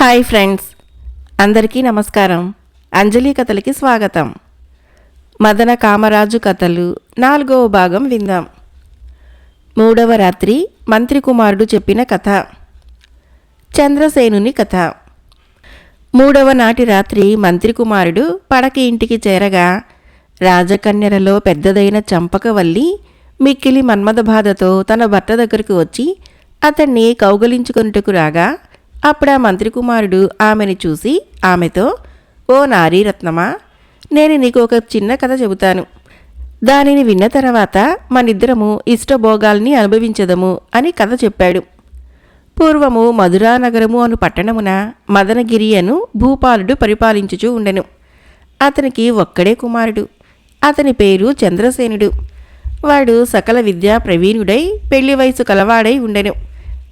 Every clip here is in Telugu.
Hi friends. అందరికీ నమస్కారం. అంజలి కథలకి స్వాగతం. మదన కామరాజు కథలు నాలుగవ భాగం విందాం. మూడవ రాత్రి మంత్రి కుమారుడు చెప్పిన కథ. చంద్రసేనుని కథ. మూడవ నాటి రాత్రి మంత్రి కుమారుడు పడక ఇంటికి చేరగా రాజకన్యరలో పెద్దదైన చంపకవల్లి మిక్కిలి మన్మథ బాధతో తన భర్త దగ్గరకు వచ్చి అతన్ని కౌగలించుకొనుటకు రాగా అప్పుడు ఆ మంత్రి కుమారుడు ఆమెని చూసి ఆమెతో ఓ నారీ రత్నమా నేను నీకు ఒక చిన్న కథ చెబుతాను. దానిని విన్న తర్వాత మనిద్దరము ఇష్టభోగాల్ని అనుభవించదము అని కథ చెప్పాడు. పూర్వము మధురానగరము అను పట్టణమున మదనగిరి అను భూపాలుడు పరిపాలించుచూ ఉండెను. అతనికి ఒక్కడే కుమారుడు. అతని పేరు చంద్రసేనుడు. వాడు సకల విద్యా ప్రవీణుడై పెళ్ళి వయసు కలవాడై ఉండెను.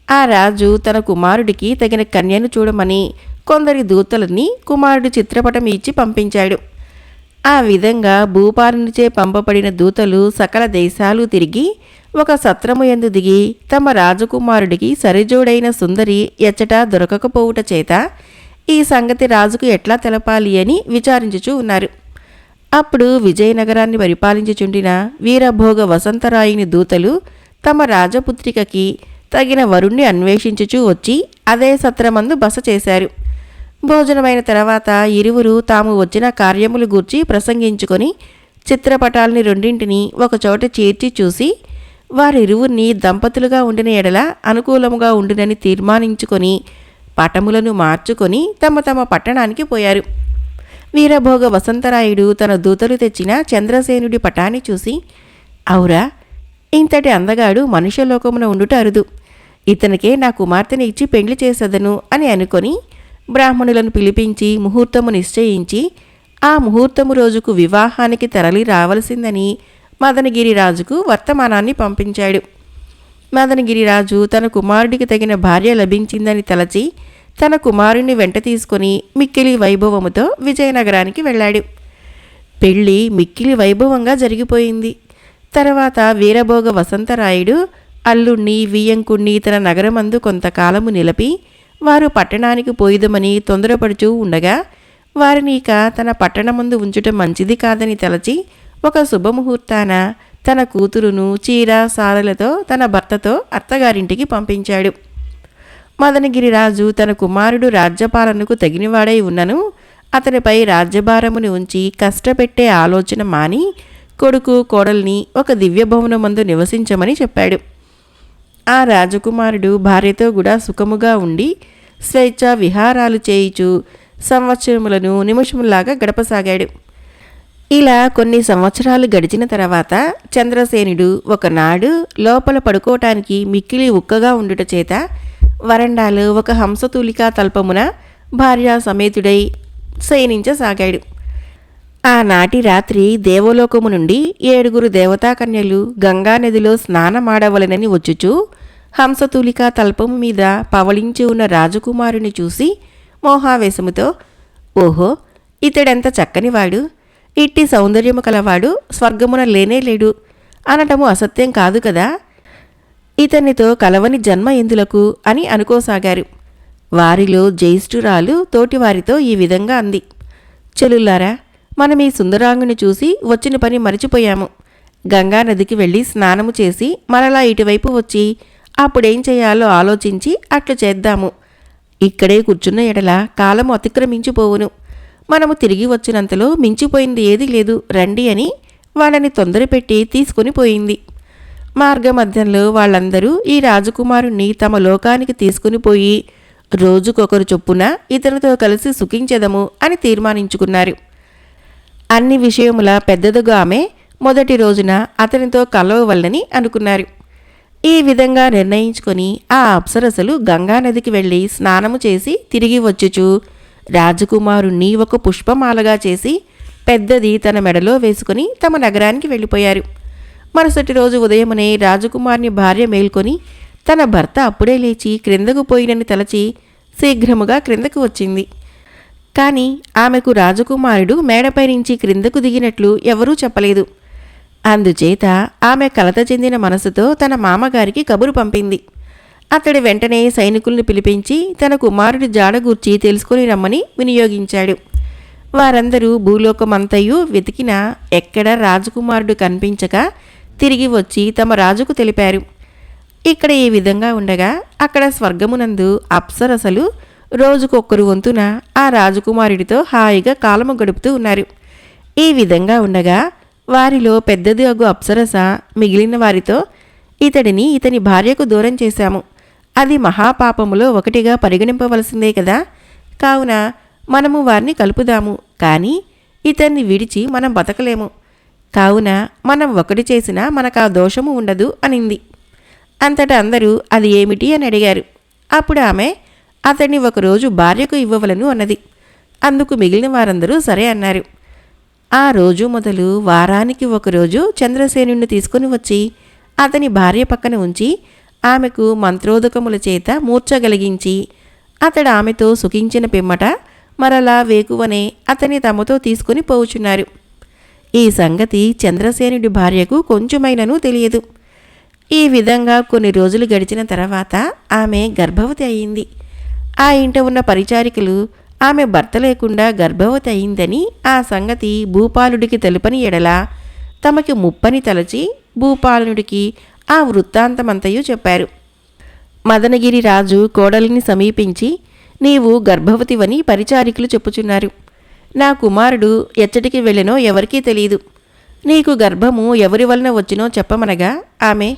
ఆ రాజు తన కుమారుడికి తగిన కన్యను చూడమని కొందరి దూతలని కుమారుడి చిత్రపటం ఇచ్చి పంపించాడు. ఆ విధంగా భూపాలునిచే పంపబడిన దూతలు సకల దేశాలు తిరిగి ఒక సత్రము ఎందు దిగి తమ రాజకుమారుడికి సరిజోడైన సుందరి ఎచ్చట దొరకకపోవుట చేత ఈ సంగతి రాజుకు ఎట్లా తెలపాలి అని విచారించుచూ ఉన్నారు. అప్పుడు విజయనగరాన్ని పరిపాలించుచుండిన వీరభోగ వసంతరాయుని దూతలు తమ రాజపుత్రికకి తగిన వరుణ్ణి అన్వేషించుచూ వచ్చి అదే సత్రమందు బస చేశారు. భోజనమైన తర్వాత ఇరువురు తాము వచ్చిన కార్యములు గూర్చి ప్రసంగించుకొని చిత్రపటాల్ని రెండింటిని ఒకచోట చేర్చి చూసి వారిరువురిని దంపతులుగా ఉండిన ఎడల అనుకూలముగా ఉండునని తీర్మానించుకొని పటములను మార్చుకొని తమ తమ పట్టణానికి పోయారు. వీరభోగ వసంతరాయుడు తన దూతలు తెచ్చిన చంద్రసేనుడి పటాన్ని చూసి అవురా ఇంతటి అందగాడు మనుష్యలోకమున ఉండుట అరుదు. ఇతనికే నా కుమార్తెని ఇచ్చి పెండ్లి చేసదను అని అనుకొని బ్రాహ్మణులను పిలిపించి ముహూర్తము నిశ్చయించి ఆ ముహూర్తము రోజుకు వివాహానికి తరలి రావలసిందని మదనగిరిరాజుకు వర్తమానాన్ని పంపించాడు. మదనగిరిరాజు తన కుమారుడికి తగిన భార్య లభించిందని తలచి తన కుమారుణ్ణి వెంట తీసుకొని మిక్కిలి వైభవముతో విజయనగరానికి వెళ్ళాడు. పెళ్ళి మిక్కిలి వైభవంగా జరిగిపోయింది. తర్వాత వీరభోగ వసంతరాయుడు అల్లుణ్ణి వియ్యంకుణ్ణి తన నగరమందు కొంతకాలము నిలిపి వారు పట్టణానికి పోయిదమని తొందరపడుచూ ఉండగా వారిని ఇక తన పట్టణమందు ఉంచటం మంచిది కాదని తలచి ఒక శుభముహూర్తాన తన కూతురును చీర సారలతో తన భర్తతో అత్తగారింటికి పంపించాడు. మదనగిరిరాజు తన కుమారుడు రాజ్యపాలనకు తగినవాడై ఉన్నను అతనిపై రాజ్యభారముని ఉంచి కష్టపెట్టే ఆలోచన మాని కొడుకు కోడల్ని ఒక దివ్యభవనమందు నివసించమని చెప్పాడు. ఆ రాజకుమారుడు భార్యతో కూడా సుఖముగా ఉండి స్వేచ్ఛ విహారాలు చేయిచు సంవత్సరములను నిమిషములాగా గడపసాగాడు. ఇలా కొన్ని సంవత్సరాలు గడిచిన తర్వాత చంద్రసేనుడు ఒకనాడు లోపల పడుకోవటానికి మిక్కిలి ఉక్కగా ఉండుట చేత వరండాలో ఒక హంసతూలికా తల్పమున భార్యా సమేతుడై శయనించసాగాడు. ఆనాటి రాత్రి దేవలోకము నుండి ఏడుగురు దేవతాకన్యలు గంగానదిలో స్నానమాడవలనని వచ్చుచూ హంసతూలిక తల్పము మీద పవళించి ఉన్న రాజకుమారుని చూసి మోహావేశముతో ఓహో ఇతడెంత చక్కనివాడు ఇట్టి సౌందర్యము కలవాడు స్వర్గమున లేనే లేడు. అనటము అసత్యం కాదు కదా. ఇతనితో కలవని జన్మ ఎందులకు? అని అనుకోసాగారు. వారిలో జ్యేష్ఠురాలు తోటివారితో ఈ విధంగా అంది. చెలులారా మనం ఈ సుందరాంగుని చూసి వచ్చిన పని మరిచిపోయాము. గంగా నదికి వెళ్ళి స్నానము చేసి మరలా ఇటువైపు వచ్చి అప్పుడేం చేయాలో ఆలోచించి అట్లు చేద్దాము. ఇక్కడే కూర్చున్న ఎడల కాలము అతిక్రమించిపోవును. మనము తిరిగి వచ్చినంతలో మించిపోయింది ఏది లేదు రండి అని వాళ్ళని తొందరపెట్టి తీసుకుని పోయింది. మార్గమధ్యంలో వాళ్ళందరూ ఈ రాజకుమారుణ్ణి తమ లోకానికి తీసుకుని పోయి రోజుకొకరు చొప్పున ఇతనితో కలిసి సుఖించెదము అని తీర్మానించుకున్నారు. అన్ని విషయముల పెద్దదిగా ఆమె మొదటి రోజున అతనితో కలవవల్లని అనుకున్నారు. ఈ విధంగా నిర్ణయించుకొని ఆ అప్సరసలు గంగానదికి వెళ్ళి స్నానము చేసి తిరిగి వచ్చుచు రాజకుమారుణ్ణి ఒక పుష్పమాలగా చేసి పెద్దది తన మెడలో వేసుకుని తమ నగరానికి వెళ్ళిపోయారు. మరుసటి రోజు ఉదయమునే రాజకుమారుని భార్య మేల్కొని తన భర్త అప్పుడే లేచి క్రిందకు పోయినని తలచి శీఘ్రముగా క్రిందకు వచ్చింది. కానీ ఆమెకు రాజకుమారుడు మేడపై నుంచి క్రిందకు దిగినట్లు ఎవరూ చెప్పలేదు. అందుచేత ఆమె కలత చెందిన మనసుతో తన మామగారికి కబురు పంపింది. అతడు వెంటనే సైనికుల్ని పిలిపించి తన కుమారుడి జాడగూర్చి తెలుసుకుని రమ్మని వినియోగించాడు. వారందరూ భూలోకమంతయు వెతికినా ఎక్కడ రాజకుమారుడు కనిపించక తిరిగి వచ్చి తమ రాజుకు తెలిపారు. ఇక్కడ ఈ విధంగా ఉండగా అక్కడ స్వర్గమునందు అప్సరసలు రోజుకొక్కరు వంతున ఆ రాజకుమారుడితో హాయిగా కాలము గడుపుతూ ఉన్నారు. ఈ విధంగా ఉండగా వారిలో పెద్దది అగు అప్సరస మిగిలిన వారితో ఇతడిని ఇతని భార్యకు దూరం చేశాము. అది మహాపాపములో ఒకటిగా పరిగణింపవలసిందే కదా. కావున మనము వారిని కలుపుదాము. కానీ ఇతన్ని విడిచి మనం బతకలేము. కావున మనం ఒకటి చేసినా మనకు ఆ దోషము ఉండదు అనింది. అంతటా అందరూ అది ఏమిటి అని అడిగారు. అప్పుడు ఆమె అతన్ని ఒకరోజు భార్యకు ఇవ్వవలను అన్నది. అందుకు మిగిలిన వారందరూ సరే అన్నారు. ఆ రోజు మొదలు వారానికి ఒకరోజు చంద్రసేనుణ్ణి తీసుకుని వచ్చి అతని భార్య పక్కన ఉంచి ఆమెకు మంత్రోదకముల చేత మూర్చగలిగించి అతడు ఆమెతో సుఖించిన పిమ్మట మరలా వేకువనే అతని తమతో తీసుకుని పోవుచున్నారు. ఈ సంగతి చంద్రసేనుడి భార్యకు కొంచెమైనను తెలియదు. ఈ విధంగా కొన్ని రోజులు గడిచిన తర్వాత ఆమె గర్భవతి అయింది. ఆ ఇంట ఉన్న పరిచారికలు ఆమె భర్త లేకుండా గర్భవతి అయిందని ఆ సంగతి భూపాలుడికి తెలుపని ఎడల తమకి ముప్పని తలచి భూపాలుడికి ఆ వృత్తాంతమంతయు చెప్పారు. మదనగిరి రాజు కోడలిని సమీపించి నీవు గర్భవతివని పరిచారికులు చెప్పుచున్నారు. నా కుమారుడు ఎచ్చటికి వెళ్ళినో ఎవరికీ తెలియదు నీకు గర్భము ఎవరి వలన వచ్చినో చెప్పమనగా ఆమె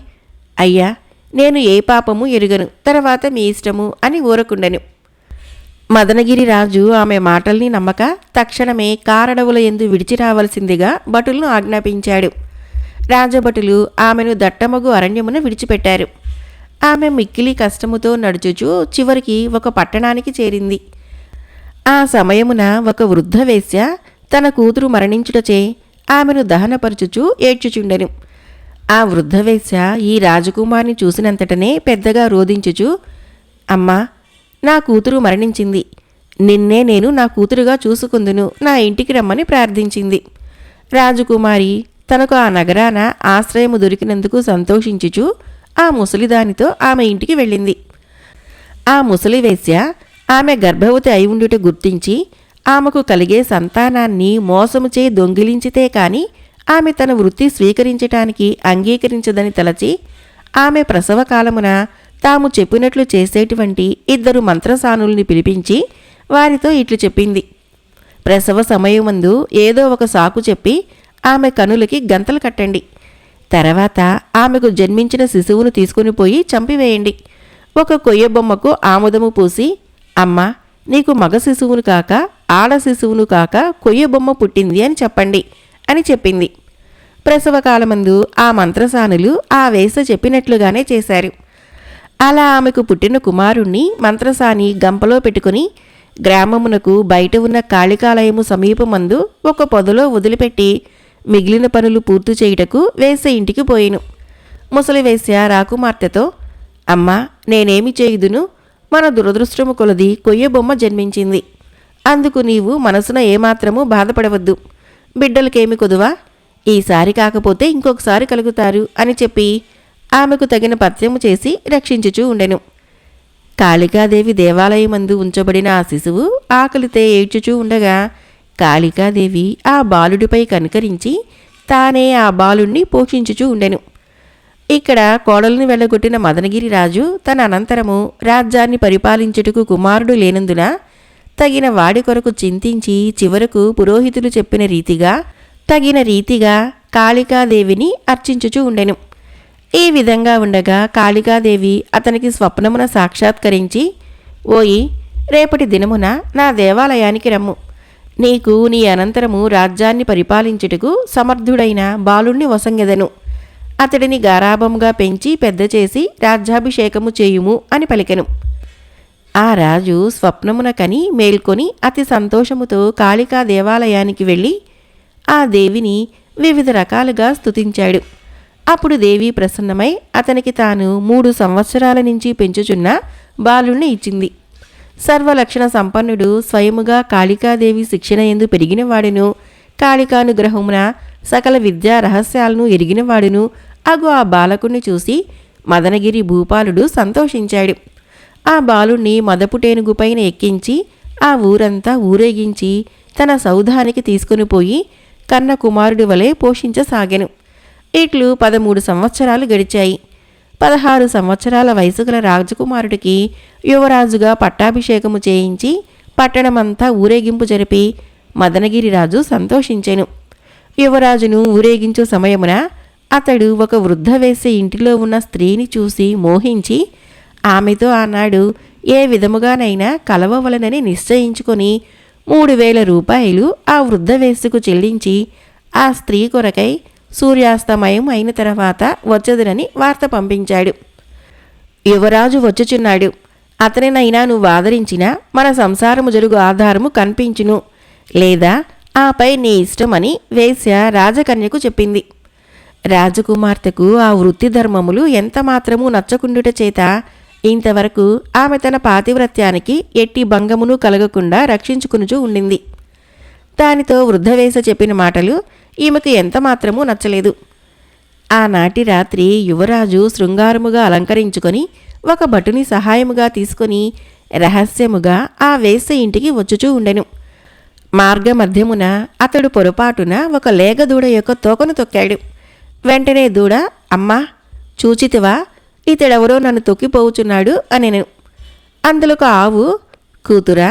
అయ్యా నేను ఏ పాపము ఎరుగను తర్వాత మీ ఇష్టము అని ఊరకుండెను. మదనగిరి రాజు ఆమె మాటల్ని నమ్మక తక్షణమే కారడవుల ఎందు విడిచి రావలసిందిగా భటులను ఆజ్ఞాపించాడు. రాజభటులు ఆమెను దట్టమగు అరణ్యమున విడిచిపెట్టారు. ఆమె మిక్కిలి కష్టముతో నడుచుచూ చివరికి ఒక పట్టణానికి చేరింది. ఆ సమయమున ఒక వృద్ధ వేశ్య తన కూతురు మరణించుటచే ఆమెను దహనపరచుచూ ఏడ్చుచుండెను. ఆ వృద్ధ వేశ్య ఈ రాజకుమారిని చూసినంతటనే పెద్దగా రోధించుచు అమ్మా నా కూతురు మరణించింది. నిన్నే నేను నా కూతురుగా చూసుకుందును. నా ఇంటికి రమ్మని ప్రార్థించింది. రాజకుమారి తనకు ఆ నగరాన ఆశ్రయము దొరికినందుకు సంతోషించుచు ఆ ముసలిదానితో ఆమె ఇంటికి వెళ్ళింది. ఆ ముసలి వేశ్య ఆమె గర్భవతి అయి ఉండుట గుర్తించి ఆమెకు కలిగే సంతానాన్ని మోసముచే దొంగిలించితే కానీ ఆమె తన వృత్తి స్వీకరించటానికి అంగీకరించదని తలచి ఆమె ప్రసవ కాలమున తాము చెప్పినట్లు చేసేటువంటి ఇద్దరు మంత్రసానుల్ని పిలిపించి వారితో ఇట్లు చెప్పింది. ప్రసవ సమయమందు ఏదో ఒక సాకు చెప్పి ఆమె కనులకి గంతలు కట్టండి. తర్వాత ఆమెకు జన్మించిన శిశువును తీసుకుని పోయి చంపివేయండి. ఒక కొయ్య బొమ్మకు ఆముదము పూసి అమ్మా నీకు మగ శిశువును కాక ఆడ శిశువును కాక కొయ్య బొమ్మ పుట్టింది అని చెప్పండి. అని చెప్పింది. ప్రసవకాలమందు ఆ మంత్రసానులు ఆ వేస చెప్పినట్లుగానే చేశారు. అలా ఆమెకు పుట్టిన కుమారుణ్ణి మంత్రసాని గంపలో పెట్టుకుని గ్రామమునకు బయట ఉన్న కాళికాలయము సమీపమందు ఒక పొదలో వదిలిపెట్టి మిగిలిన పనులు పూర్తి చేయుటకు వేసే ఇంటికి పోయాను. ముసలి వేశ్య రాకుమార్తెతో అమ్మా నేనేమి చేయుదును? మన దురదృష్టము కొలది కొయ్య బొమ్మ జన్మించింది. అందుకు నీవు మనసున ఏమాత్రము బాధపడవద్దు. బిడ్డలకేమి కొదువా? ఈసారి కాకపోతే ఇంకొకసారి కలుగుతారు అని చెప్పి ఆమెకు తగిన పత్యము చేసి రక్షించుచూ ఉండెను. కాళికాదేవి దేవాలయమందు ఉంచబడిన ఆ శిశువు ఆకలితే ఏడ్చుచూ ఉండగా కాళికాదేవి ఆ బాలుడిపై కనికరించి తానే ఆ బాలుణ్ణి పోషించుచూ ఉండెను. ఇక్కడ కోడల్ని వెళ్ళగొట్టిన మదనగిరి రాజు తన అనంతరము రాజ్యాన్ని పరిపాలించుటకు కుమారుడు లేనందున తగిన వాడి కొరకు చింతించి చివరకు పురోహితులు చెప్పిన రీతిగా తగిన రీతిగా కాళికాదేవిని అర్చించుచూ ఉండెను. ఈ విధంగా ఉండగా కాళికాదేవి అతనికి స్వప్నమున సాక్షాత్కరించి ఓయి రేపటి దినమున నా దేవాలయానికి రమ్ము. నీకు నీ అనంతరము రాజ్యాన్ని పరిపాలించుటకు సమర్థుడైన బాలుణ్ణి వసంగెదను. అతడిని గారాభంగా పెంచి పెద్ద చేసి రాజ్యాభిషేకము చేయుము అని పలికెను. ఆ రాజు స్వప్నమున కని మేల్కొని అతి సంతోషముతో కాళికా దేవాలయానికి వెళ్ళి ఆ దేవిని వివిధ రకాలుగా స్తుతించాడు. అప్పుడు దేవి ప్రసన్నమై అతనికి తాను మూడు సంవత్సరాల నుంచి పెంచుచున్న బాలుణ్ణి ఇచ్చింది. సర్వలక్షణ సంపన్నుడు స్వయముగా కాళికాదేవి శిక్షణ ఎందు పెరిగినవాడును కాళికానుగ్రహమున సకల విద్యా రహస్యాలను ఎరిగినవాడును అగు ఆ బాలకుణ్ణి చూసి మదనగిరి భూపాలుడు సంతోషించాడు. ఆ బాలుణ్ణి మదపుటేనుగు పైన ఎక్కించి ఆ ఊరంతా ఊరేగించి తన సౌధానికి తీసుకుని పోయి కన్న కుమారుడి వలె పోషించసాగెను. ఇట్లు పదమూడు సంవత్సరాలు గడిచాయి. పదహారు సంవత్సరాల వయసు గల రాజకుమారుడికి యువరాజుగా పట్టాభిషేకము చేయించి పట్టణమంతా ఊరేగింపు జరిపి మదనగిరి రాజు సంతోషించెను. యువరాజును ఊరేగించు సమయమున అతడు ఒక వృద్ధ వేసే ఇంటిలో ఉన్న స్త్రీని చూసి మోహించి ఆమెతో ఆనాడు ఏ విధముగానైనా కలవవలనని నిశ్చయించుకొని మూడు వేల రూపాయలు ఆ వృద్ధ వేసుకు చెల్లించి ఆ స్త్రీ కొరకై సూర్యాస్తమయం అయిన తర్వాత వచ్చదునని వార్త పంపించాడు. యువరాజు వచ్చుచున్నాడు. అతనినైనా నువ్వు ఆదరించినా మన సంసారము జరుగు ఆధారము కనిపించును. లేదా ఆపై నీ ఇష్టమని వేశ్య రాజకన్యకు చెప్పింది. రాజకుమార్తెకు ఆ వృత్తి ధర్మములు ఎంత మాత్రము నచ్చకుండుట చేత ఇంతవరకు ఆమె తన పాతివ్రత్యానికి ఎట్టి భంగమును కలగకుండా రక్షించుకునుచూ ఉండింది. దానితో వృద్ధవేశ చెప్పిన మాటలు ఈమెకు ఎంతమాత్రమూ నచ్చలేదు. ఆనాటి రాత్రి యువరాజు శృంగారముగా అలంకరించుకొని ఒక భటుని సహాయముగా తీసుకొని రహస్యముగా ఆ వేస ఇంటికి వచ్చుచూ ఉండెను. మార్గమధ్యమున అతడు పొరపాటున ఒక లేగదూడ యొక్క తోకను తొక్కాడు. వెంటనే దూడ అమ్మా చూచితివా? ఇతడెవరో నన్ను తొక్కిపోవుచున్నాడు అనెను. అందులోక ఆవు కూతురా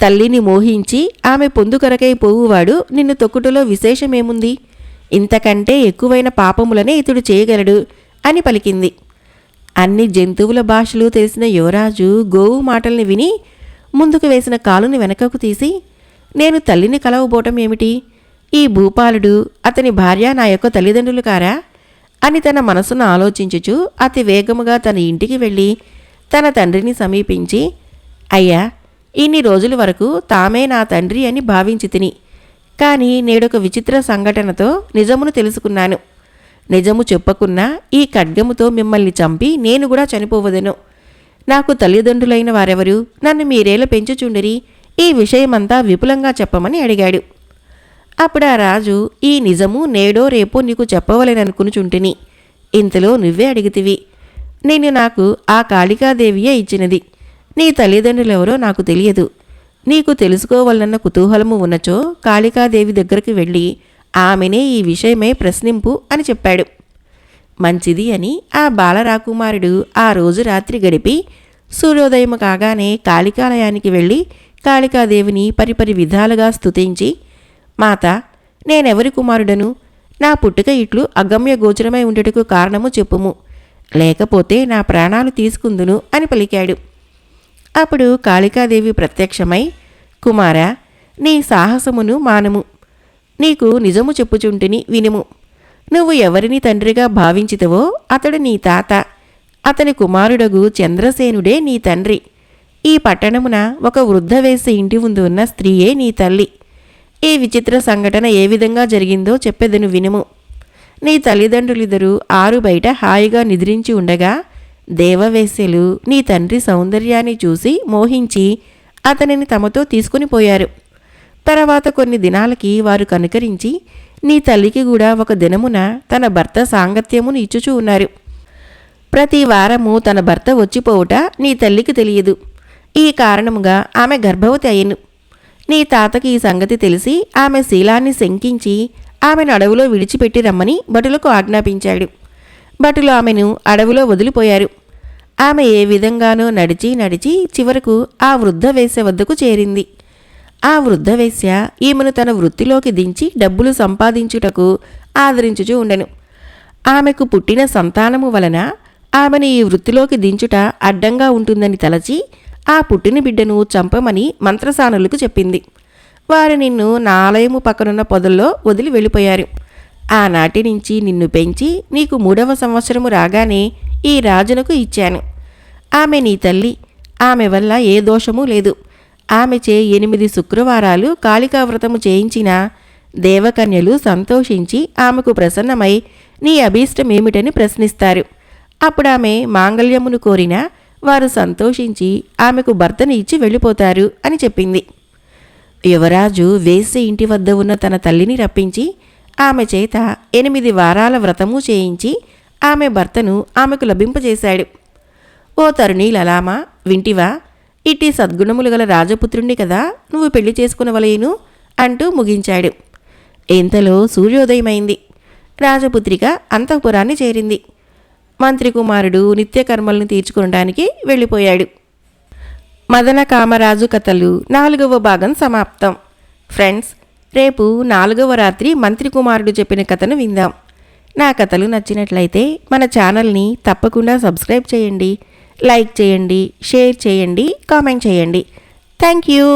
తల్లిని మోహించి ఆమె పొందుకొరకై పోవువాడు నిన్ను తొక్కుటలో విశేషమేముంది? ఇంతకంటే ఎక్కువైన పాపములనే ఇతడు చేయగలడు అని పలికింది. అన్ని జంతువుల భాషలు తెలిసిన యువరాజు గోవు మాటల్ని విని ముందుకు వేసిన కాలుని వెనకకు తీసి నేను తల్లిని కలవబోటం ఏమిటి ఈ భూపాలుడు అతని భార్య నా యొక్క తల్లిదండ్రులు కారా? అని తన మనసును ఆలోచించుచు అతి వేగముగా తన ఇంటికి వెళ్ళి తన తండ్రిని సమీపించి అయ్యా ఇన్ని రోజుల వరకు తామే నా తండ్రి అని భావించి తిని కానీ నేడొక విచిత్ర సంఘటనతో నిజమును తెలుసుకున్నాను. నిజము చెప్పకున్నా ఈ ఖడ్గముతో మిమ్మల్ని చంపి నేను కూడా చనిపోవదను. నాకు తల్లిదండ్రులైన వారెవరు నన్ను మీరేలా పెంచుచుండిరి ఈ విషయమంతా విపులంగా చెప్పమని అడిగాడు. అప్పుడు ఆ రాజు ఈ నిజము నేడో రేపో నీకు చెప్పవలేననుకునుచుంటిని. ఇంతలో నువ్వే అడిగితివి నేను నాకు ఆ కాళికాదేవియే ఇచ్చినది. నీ తల్లిదండ్రులెవరో నాకు తెలియదు. నీకు తెలుసుకోవాలన్న కుతూహలము ఉన్నచో కాళికాదేవి దగ్గరికి వెళ్ళి ఆమెనే ఈ విషయమై ప్రశ్నింపు అని చెప్పాడు. మంచిది అని ఆ బాలరాకుమారుడు ఆ రోజు రాత్రి గడిపి సూర్యోదయం కాగానే కాళికాలయానికి వెళ్ళి కాళికాదేవిని పరిపరి విధాలుగా స్తుతించి మాత నేనెవరి కుమారుడను? నా పుట్టుక ఇట్లు అగమ్య గోచరమై ఉండటకు కారణము చెప్పుము. లేకపోతే నా ప్రాణాలు తీసుకుందును అని పలికాడు. అప్పుడు కాళికాదేవి ప్రత్యక్షమై కుమారా నీ సాహసమును మానము. నీకు నిజము చెప్పుచుంటిని వినుము. నువ్వు ఎవరిని తండ్రిగా భావించితవో అతడు నీ తాత. అతని కుమారుడగు చంద్రసేనుడే నీ తండ్రి. ఈ పట్టణమున ఒక వృద్ధ వేసి ఇంటి ముందు ఉన్న స్త్రీయే నీ తల్లి. ఈ విచిత్ర సంఘటన ఏ విధంగా జరిగిందో చెప్పెదను వినుము. నీ తల్లిదండ్రులిద్దరూ ఆరు బయట హాయిగా నిద్రించి ఉండగా దేవవేశ్యలు నీ తండ్రి సౌందర్యాన్ని చూసి మోహించి అతనిని తమతో తీసుకుని పోయారు. తర్వాత కొన్ని దినాలకి వారు కనుకరించి నీ తల్లికి కూడా ఒక దినమున తన భర్త సాంగత్యమును ఇచ్చుచూ ఉన్నారు. ప్రతి వారము తన భర్త వచ్చిపోవుట నీ తల్లికి తెలియదు. ఈ కారణముగా ఆమె గర్భవతి అయ్యను నీ తాతకి ఈ సంగతి తెలిసి ఆమె శీలాన్ని శంకించి ఆమెను అడవిలో విడిచిపెట్టి రమ్మని భటులకు ఆజ్ఞాపించాడు. భటులు ఆమెను అడవిలో వదిలిపోయారు. ఆమె ఏ విధంగానో నడిచి నడిచి చివరకు ఆ వృద్ధ వేశ్య వద్దకు చేరింది. ఆ వృద్ధ వేశ్య ఈమెను తన వృత్తిలోకి దించి డబ్బులు సంపాదించుటకు ఆదరించుచూ ఉండెను. ఆమెకు పుట్టిన సంతానము వలన ఆమెను ఈ వృత్తిలోకి దించుట అడ్డంగా ఉంటుందని తలచి ఆ పుట్టిన బిడ్డను చంపమని మంత్రసానులకు చెప్పింది. వారు నిన్ను నా ఆలయము పక్కనున్న పొదల్లో వదిలి వెళ్ళిపోయారు. ఆనాటి నుంచి నిన్ను పెంచి నీకు మూడవ సంవత్సరము రాగానే ఈ రాజునకు ఇచ్చాను. ఆమె నీ తల్లి. ఆమె వల్ల ఏ దోషమూ లేదు. ఆమెచే ఎనిమిది శుక్రవారాలు కాళికావ్రతము చేయించిన దేవకన్యలు సంతోషించి ఆమెకు ప్రసన్నమై నీ అభీష్టమేమిటని ప్రశ్నిస్తారు. అప్పుడు ఆమె మాంగళ్యమును కోరినా వారు సంతోషించి ఆమెకు భర్తని ఇచ్చి వెళ్ళిపోతారు అని చెప్పింది. యువరాజు వేసే ఇంటి వద్ద ఉన్న తన తల్లిని రప్పించి ఆమె చేత ఎనిమిది వారాల వ్రతము చేయించి ఆమె భర్తను ఆమెకు లభింపజేశాడు. ఓ తరుణి లలామా వింటివా ఇట్టి సద్గుణములు గల రాజపుత్రుణ్ణి కదా నువ్వు పెళ్ళి చేసుకునవలేను అంటూ ముగించాడు. ఇంతలో సూర్యోదయమైంది. రాజపుత్రిక అంతఃపురాన్ని చేరింది. మంత్రి కుమారుడు నిత్యకర్మల్ని తీర్చుకోవడానికి వెళ్ళిపోయాడు. మదన కామరాజు కథలు నాలుగవ భాగం సమాప్తం. ఫ్రెండ్స్ రేపు నాలుగవ రాత్రి మంత్రి కుమారుడు చెప్పిన కథను విందాం. నా కథలు నచ్చినట్లయితే మన ఛానల్ని తప్పకుండా సబ్స్క్రైబ్ చేయండి లైక్ చేయండి షేర్ చేయండి కామెంట్ చేయండి. Thank you!